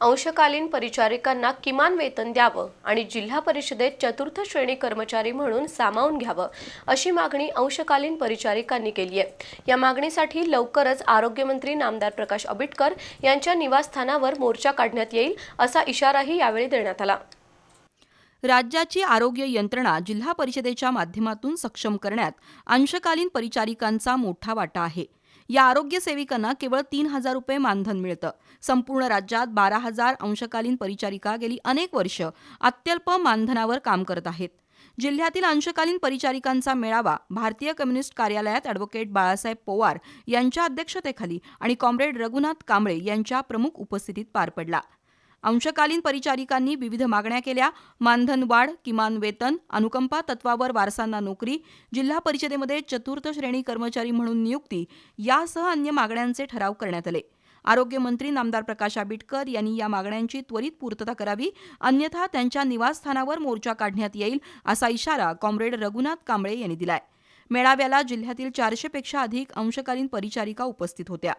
अंशकालीन परिचारिकांना किमान वेतन द्यावं आणि जिल्हा परिषदेत चतुर्थ श्रेणी कर्मचारी म्हणून सामावून घ्यावं अशी मागणी अंशकालीन परिचारिकांनी केली आहे. या मागणीसाठी लवकरच आरोग्यमंत्री नामदार प्रकाश आंबेडकर यांच्या निवासस्थानावर मोर्चा काढण्यात येईल असा इशाराही यावेळी देण्यात आला. राज्याची आरोग्य यंत्रणा जिल्हा परिषदेच्या माध्यमातून सक्षम करण्यात अंशकालीन परिचारिकांचा मोठा वाटा आहे. या आरोग्य सेविकांना केवळ तीन हजार रुपये मानधन मिळतं. संपूर्ण राज्यात बारा हजार अंशकालीन परिचारिका गेली अनेक वर्ष अत्यल्प मानधनावर काम करत आहेत. जिल्ह्यातील अंशकालीन परिचारिकांचा मेळावा भारतीय कम्युनिस्ट कार्यालयात ॲडव्होकेट बाळासाहेब पोवार यांच्या अध्यक्षतेखाली आणि कॉम्रेड रघुनाथ कांबळे यांच्या प्रमुख उपस्थितीत पार पडला. अंशकालीन परिचारिकांनी विविध मागण्या केल्या. मानधन वाढ किमान वेतन अनुकंपा तत्वावर वारसांना नोकरी जिल्हा परिषदेमध्ये चतुर्थ श्रेणी कर्मचारी म्हणून नियुक्ती यासह अन्य मागण्यांचे ठराव करण्यात आले. आरोग्यमंत्री नामदार प्रकाश आंबेडकर यांनी या मागण्यांची त्वरित पूर्तता करावी अन्यथा त्यांच्या निवासस्थानावर मोर्चा काढण्यात येईल असा इशारा कॉम्रेड रघुनाथ कांबळे यांनी दिलाय. मेळाव्याला जिल्ह्यातील चारशेपेक्षा अधिक अंशकालीन परिचारिका उपस्थित होत्या.